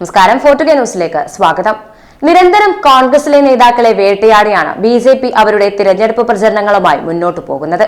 നമസ്കാരം ഫോർട്ടുഗ ന്യൂസിലേക്ക് സ്വാഗതം. നിരന്തരം കോൺഗ്രസിലെ നേതാക്കളെ വേട്ടയാടിയാണ് ബി ജെ പി അവരുടെ തിരഞ്ഞെടുപ്പ് പ്രചരണങ്ങളുമായി മുന്നോട്ടു പോകുന്നത്.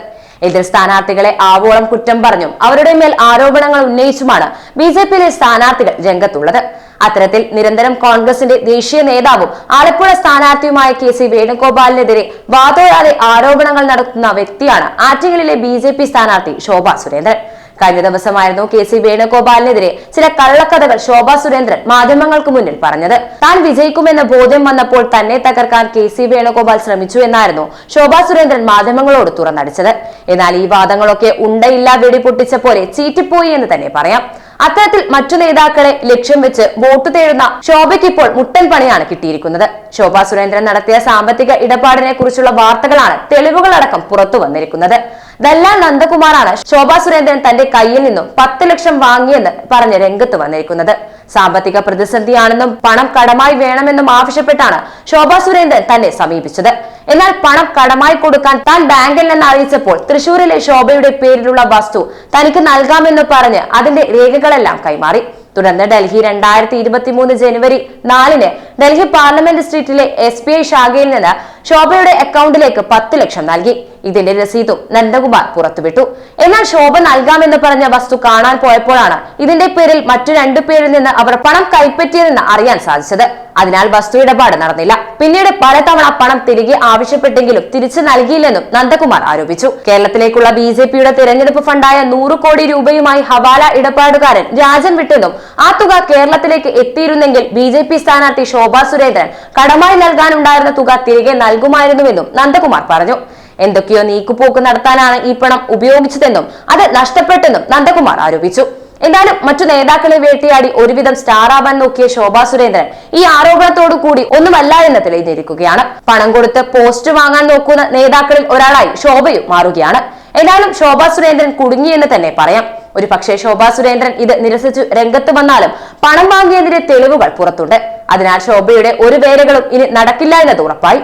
എതിർ സ്ഥാനാർത്ഥികളെ ആവോളം കുറ്റം പറഞ്ഞും അവരുടെ മേൽ ആരോപണങ്ങൾ ഉന്നയിച്ചുമാണ് ബി ജെ പിയിലെ സ്ഥാനാർത്ഥികൾ രംഗത്തുള്ളത്. അത്തരത്തിൽ നിരന്തരം കോൺഗ്രസിന്റെ ദേശീയ നേതാവും ആലപ്പുഴ സ്ഥാനാർത്ഥിയുമായ കെ സി വേണുഗോപാലിനെതിരെ വാതോരാതെ ആരോപണങ്ങൾ നടത്തുന്ന വ്യക്തിയാണ് ആറ്റിങ്ങലിലെ ബി ജെ പി സ്ഥാനാർത്ഥി ശോഭ സുരേന്ദ്രൻ. കഴിഞ്ഞ ദിവസമായിരുന്നു കെ സി വേണുഗോപാലിനെതിരെ ചില കള്ളക്കഥകൾ ശോഭാ സുരേന്ദ്രൻ മാധ്യമങ്ങൾക്ക് മുന്നിൽ പറഞ്ഞത്. താൻ വിജയിക്കുമെന്ന ബോധ്യം വന്നപ്പോൾ തന്നെ തകർക്കാൻ കെ സി വേണുഗോപാൽ ശ്രമിച്ചു എന്നായിരുന്നു ശോഭാ സുരേന്ദ്രൻ മാധ്യമങ്ങളോട് തുറന്നടിച്ചത്. എന്നാൽ ഈ വാദങ്ങളൊക്കെ ഉണ്ടയില്ല വെടിപൊട്ടിച്ച പോലെ ചീറ്റിപ്പോയി എന്ന് തന്നെ പറയാം. അത്തരത്തിൽ മറ്റു നേതാക്കളെ ലക്ഷ്യം വെച്ച് വോട്ട് തേടുന്ന ശോഭയ്ക്ക് ഇപ്പോൾ മുട്ടൻ പണിയാണ് കിട്ടിയിരിക്കുന്നത്. ശോഭാ സുരേന്ദ്രൻ നടത്തിയ സാമ്പത്തിക ഇടപാടിനെ കുറിച്ചുള്ള വാർത്തകളാണ് തെളിവുകളടക്കം പുറത്തു വന്നിരിക്കുന്നത്. ദല്ലാൽ നന്ദകുമാറാണ് ശോഭാ സുരേന്ദ്രൻ തന്റെ കയ്യിൽ നിന്നും പത്ത് ലക്ഷം വാങ്ങിയെന്ന് പറഞ്ഞ് രംഗത്ത് വന്നിരിക്കുന്നത്. സാമ്പത്തിക പ്രതിസന്ധിയാണെന്നും പണം കടമായി വേണമെന്നും ആവശ്യപ്പെട്ടാണ് ശോഭാ സുരേന്ദ്രൻ തന്നെ സമീപിച്ചത്. എന്നാൽ പണം കടമായി കൊടുക്കാൻ താൻ ബാങ്കിൽ നിന്ന് അറിയിച്ചപ്പോൾ തൃശൂരിലെ ശോഭയുടെ പേരിലുള്ള വസ്തു തനിക്ക് നൽകാമെന്ന് പറഞ്ഞ് അതിന്റെ രേഖകളെല്ലാം കൈമാറി. തുടർന്ന് ഡൽഹി രണ്ടായിരത്തി ഇരുപത്തി മൂന്ന് ജനുവരി നാലിന് ഡൽഹി പാർലമെന്റ് സ്ട്രീറ്റിലെ എസ് ശാഖയിൽ നിന്ന് ശോഭയുടെ അക്കൗണ്ടിലേക്ക് പത്ത് ലക്ഷം നൽകി. ഇതിന്റെ രസീതും നന്ദകുമാർ പുറത്തുവിട്ടു. എന്നാൽ ശോഭ നൽകാമെന്ന് പറഞ്ഞ വസ്തു കാണാൻ പോയപ്പോഴാണ് ഇതിന്റെ പേരിൽ മറ്റു രണ്ടു പേരിൽ നിന്ന് അവർ പണം കൈപ്പറ്റിയതെന്ന് അറിയാൻ സാധിച്ചത്. അതിനാൽ വസ്തു ഇടപാട് നടന്നില്ല. പിന്നീട് പലതവണ പണം തിരികെ ആവശ്യപ്പെട്ടെങ്കിലും തിരിച്ചു നൽകിയില്ലെന്നും നന്ദകുമാർ ആരോപിച്ചു. കേരളത്തിലേക്കുള്ള ബി ജെ പിയുടെ തെരഞ്ഞെടുപ്പ് ഫണ്ടായ നൂറ് കോടി രൂപയുമായി ഹവാല ഇടപാടുകാരൻ രാജൻ വിട്ടെന്നും ആ തുക കേരളത്തിലേക്ക് എത്തിയിരുന്നെങ്കിൽ ബി ജെ പി സ്ഥാനാർത്ഥി ശോഭാ സുരേന്ദ്രൻ കടമായി നൽകാനുണ്ടായിരുന്ന തുക തിരികെ നൽകുമായിരുന്നുവെന്നും നന്ദകുമാർ പറഞ്ഞു. എന്തൊക്കെയോ നീക്കുപോക്ക് നടത്താനാണ് ഈ പണം ഉപയോഗിച്ചതെന്നും അത് നഷ്ടപ്പെട്ടെന്നും നന്ദകുമാർ ആരോപിച്ചു. എന്തായാലും മറ്റു നേതാക്കളെ വേട്ടയാടി ഒരുവിധം സ്റ്റാറാവാൻ നോക്കിയ ശോഭാ സുരേന്ദ്രൻ ഈ ആരോപണത്തോടു കൂടി ഒന്നുമല്ല എന്ന് തെളിഞ്ഞിരിക്കുകയാണ് പണം കൊടുത്ത് പോസ്റ്റ് വാങ്ങാൻ നോക്കുന്ന നേതാക്കളിൽ ഒരാളായി ശോഭയും മാറുകയാണ്. എന്നാലും ശോഭാ സുരേന്ദ്രൻ കുടുങ്ങിയെന്ന് തന്നെ പറയാം. ഒരു പക്ഷേ ശോഭാ സുരേന്ദ്രൻ ഇത് നിരസിച്ചു രംഗത്ത് വന്നാലും പണം വാങ്ങിയതിന്റെ തെളിവുകൾ പുറത്തുണ്ട്. അതിനാൽ ശോഭയുടെ ഒരു വേലകളും ഇനി നടക്കില്ല എന്നത് ഉറപ്പായി.